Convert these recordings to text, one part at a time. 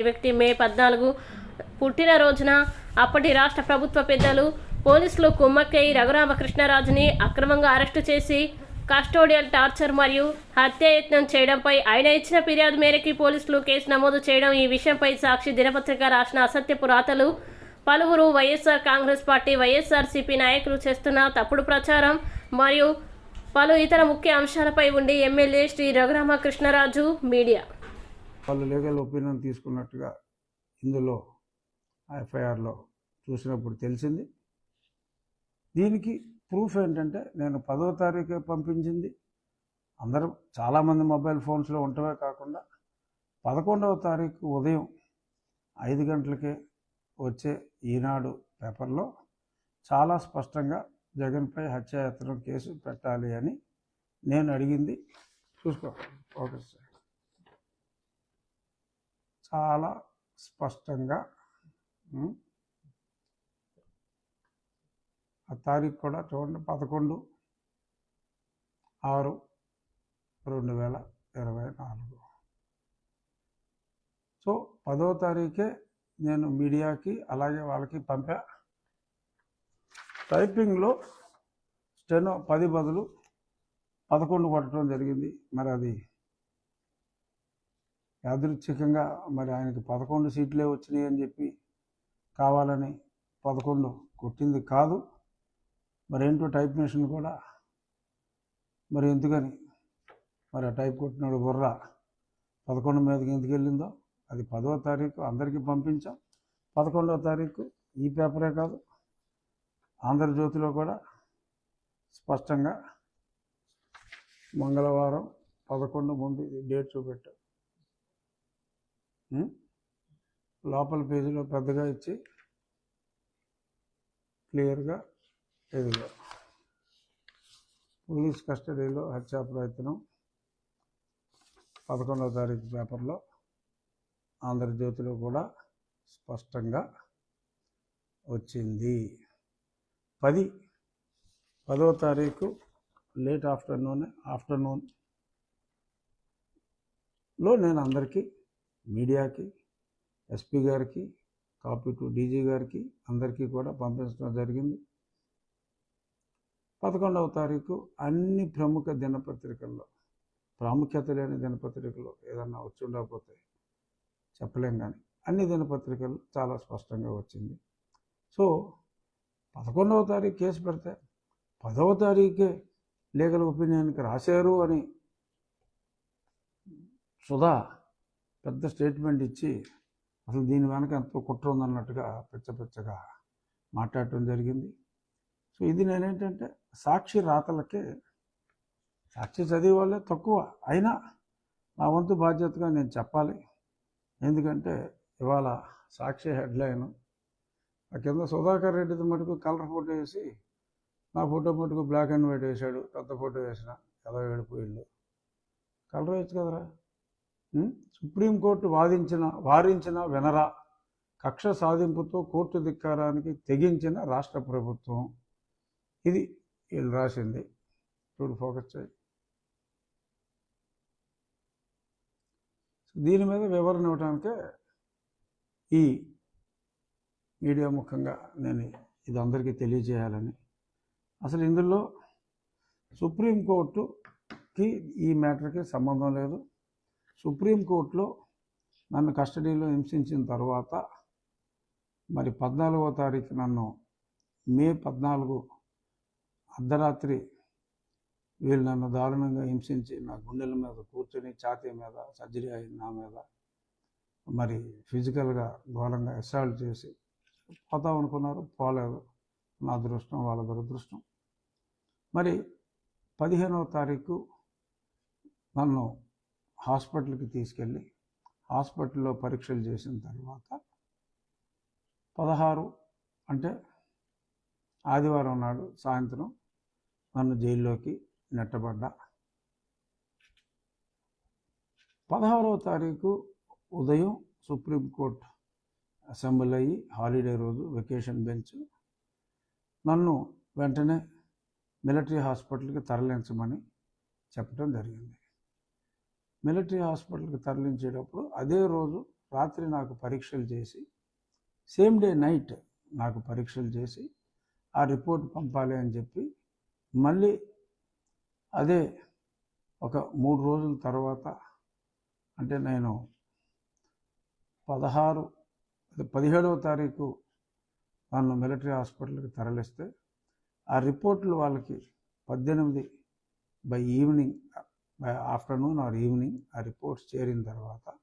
వ్యక్తి మే పద్నాలుగు పుట్టినరోజున అప్పటి రాష్ట్ర ప్రభుత్వ పెద్దలు పోలీసులు కుమ్మక్కై రఘురామకృష్ణరాజుని అక్రమంగా అరెస్టు చేసి కస్టోడియల్ టార్చర్ మరియు హత్యాయత్నం చేయడంపై ఆయన ఇచ్చిన ఫిర్యాదు మేరకు పోలీసులు కేసు నమోదు చేయడం ఈ విషయంపై సాక్షి దినపత్రిక రాసిన అసత్యపు రాతలు పలువురు వైఎస్ఆర్ కాంగ్రెస్ పార్టీ వైఎస్ఆర్సీపీ నాయకులు చేస్తున్న తప్పుడు ప్రచారం మరియు పలు ఇతర ముఖ్య అంశాలపై ఉండి ఎమ్మెల్యే శ్రీ రఘురామకృష్ణరాజు మీడియా. వాళ్ళు లీగల్ ఒపీనియన్ తీసుకున్నట్టుగా ఇందులో ఎఫ్ఐఆర్లో చూసినప్పుడు తెలిసింది. దీనికి ప్రూఫ్ ఏంటంటే నేను పదవ తారీఖే పంపించింది. అందరూ చాలామంది మొబైల్ ఫోన్స్లో ఉండటమే కాకుండా పదకొండవ తారీఖు ఉదయం ఐదు గంటలకే వచ్చే ఈనాడు పేపర్లో చాలా స్పష్టంగా జగన్పై హత్యాయత్నం కేసు పెట్టాలి అని నేను అడిగింది. చూసుకో ఓకే సార్. చాలా స్పష్టంగా ఆ తారీఖు కూడా చూడండి పదకొండు ఆరు రెండు వేల ఇరవై నాలుగు. సో పదో తారీఖే నేను మీడియాకి అలాగే వాళ్ళకి పంపా. టైపింగ్లో స్టెనో పది బదులు పదకొండు కొట్టడం జరిగింది. మరి అది యాదృచ్ఛికంగా మరి ఆయనకి పదకొండు సీట్లే వచ్చినాయి అని చెప్పి కావాలని పదకొండు కొట్టింది కాదు. మరి ఏంటో టైప్ మిషన్ కూడా మరి ఎందుకని? మరి ఆ టైప్ కొట్టినాడు బుర్ర. పదకొండు మీదకి ఎందుకు వెళ్ళిందో? అది పదవ తారీఖు అందరికీ పంపించాం. పదకొండవ తారీఖు ఈ పేపరే కాదు. ఆంధ్రజ్యోతిలో కూడా స్పష్టంగా మంగళవారం పదకొండు ముందు ఇది డేట్ చూపెట్టారు లోపల పేజీలో పెద్దగా ఇచ్చి క్లియర్గా ఇదిగో పోలీస్ కస్టడీలో హత్యా ప్రయత్నం పదకొండవ తారీఖు పేపర్లో ఆంధ్రజ్యోతిలో కూడా స్పష్టంగా వచ్చింది. పది పదవ తారీఖు లేట్ ఆఫ్టర్నూన్ ఆఫ్టర్నూన్లో నేను అందరికీ మీడియాకి ఎస్పీ గారికి కాపీ టు డీజీ గారికి అందరికీ కూడా పంపించడం జరిగింది. పదకొండవ తారీఖు అన్ని ప్రముఖ దినపత్రికల్లో ప్రాముఖ్యత లేని దినపత్రికలు ఏదన్నా వచ్చి ఉండకపోతే చెప్పలేం కానీ అన్ని దినపత్రికలు చాలా స్పష్టంగా వచ్చింది. సో పదకొండవ తారీఖు కేసు పెడితే పదవ తారీఖే లీగల్ ఒపీనియన్కి రాశారు అని సుధా పెద్ద స్టేట్మెంట్ ఇచ్చి అసలు దీని వెనక ఎంతో కుట్ర ఉందన్నట్టుగా పిచ్చ పిచ్చగా మాట్లాడటం జరిగింది. సో ఇది నేనేంటంటే సాక్షి రాతలకే సాక్షి చదివే వాళ్ళే తక్కువ. అయినా నా వంతు బాధ్యతగా నేను చెప్పాలి. ఎందుకంటే ఇవాళ సాక్షి హెడ్లైన్ ఆ కింద సుధాకర్ రెడ్డిది మటుకు కలర్ ఫోటో వేసి నా ఫోటో మటుకు బ్లాక్ అండ్ వైట్ వేశాడు పెద్ద ఫోటో వేసిన ఎలా కలర్ వేయచ్చు కదరా? సుప్రీంకోర్టు వాదించిన వారించిన వినరా కక్ష సాధింపుతో కోర్టు ధిక్కారానికి తెగించిన రాష్ట్ర ప్రభుత్వం. ఇది వీళ్ళు రాసింది. చూడు ఫోకస్ చేయి. దీని మీద వివరణ ఇవ్వడానికే ఈ మీడియా ముఖంగా నేను ఇది అందరికీ తెలియజేయాలని. అసలు ఇందులో సుప్రీంకోర్టుకి ఈ మ్యాటర్కి సంబంధం లేదు. సుప్రీంకోర్టులో నన్ను కస్టడీలో హింసించిన తర్వాత మరి పద్నాలుగవ తారీఖు నన్ను మే పద్నాలుగు అర్ధరాత్రి వీళ్ళు నన్ను దారుణంగా హింసించి నా గుండెల మీద కూర్చొని ఛాతీ మీద సర్జరీ అయింది నా మీద మరి ఫిజికల్గా ఘోరంగా అసాల్ట్ చేసి పోతాం అనుకున్నారు. పోలేదు. నా అదృష్టం వాళ్ళ దురదృష్టం. మరి పదిహేనవ తారీఖు నన్ను హాస్పిటల్కి తీసుకెళ్ళి హాస్పిటల్లో పరీక్షలు చేసిన తర్వాత పదహారు అంటే ఆదివారం నాడు సాయంత్రం నన్ను జైల్లోకి నెట్టబడ్డా. పదహారవ తారీఖు ఉదయం సుప్రీంకోర్టు అసెంబ్లీ అయ్యి హాలిడే రోజు వెకేషన్ బెంచ్ నన్ను వెంటనే మిలిటరీ హాస్పిటల్కి తరలించమని చెప్పడం జరిగింది. మిలిటరీ హాస్పిటల్కి తరలించేటప్పుడు అదే రోజు రాత్రి నాకు పరీక్షలు చేసి సేమ్ డే నైట్ నాకు పరీక్షలు చేసి ఆ రిపోర్ట్ పంపాలి అని చెప్పి మళ్ళీ అదే ఒక మూడు రోజుల తర్వాత అంటే నేను పదహారు పదిహేడవ తారీఖు నన్ను మిలిటరీ హాస్పిటల్కి తరలిస్తే ఆ రిపోర్ట్లు వాళ్ళకి పద్దెనిమిది by evening afternoon or evening ఆ రిపోర్ట్స్ చేరిన తర్వాత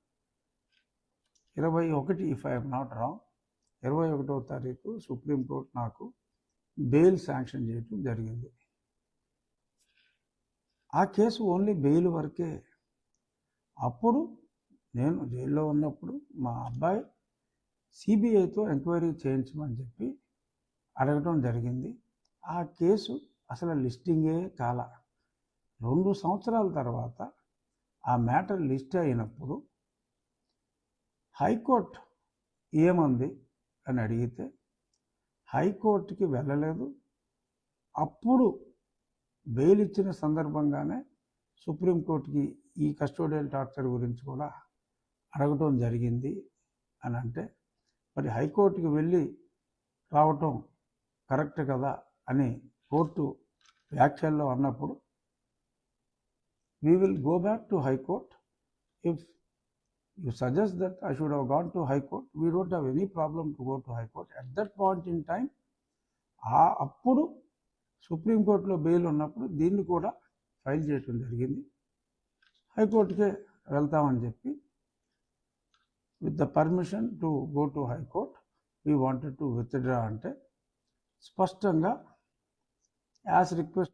ఇరవై ఒకటి ఇఫ్ ఐఎమ్ నాట్ రాంగ్ ఇరవై ఒకటో తారీఖు సుప్రీంకోర్టు నాకు బెయిల్ శాంక్షన్ చేయటం జరిగింది. ఆ కేసు ఓన్లీ బెయిల్ వరకే. అప్పుడు నేను జైల్లో ఉన్నప్పుడు మా అబ్బాయి సిబిఐతో ఎంక్వైరీ చేయించమని చెప్పి అడగటం జరిగింది. ఆ కేసు అసలు లిస్టింగే కాల. రెండు సంవత్సరాల తర్వాత ఆ మ్యాటర్ లిస్ట్ అయినప్పుడు హైకోర్టు ఏమంది అని అడిగితే హైకోర్టుకి వెళ్ళలేదు. అప్పుడు బెయిల్ ఇచ్చిన సందర్భంగానే సుప్రీంకోర్టుకి ఈ కస్టోడియల్ టార్చర్ గురించి కూడా అడగటం జరిగింది అని అంటే మరి హైకోర్టుకి వెళ్ళి రావటం కరెక్ట్ కదా అని కోర్టు వ్యాఖ్యల్లో అన్నప్పుడు we will go back to high court if you suggest that I should have gone to high court we don't have any problem to go to high court at that point in time ఆ అప్పుడు సుప్రీంకోర్టులో bail ఉన్నప్పుడు దీన్ని కూడా file చేయటం జరిగింది. హైకోర్టుకే వెళ్తామని చెప్పి with the permission to go to high court we wanted to withdraw అంటే స్పష్టంగా యాజ్ రిక్వెస్ట్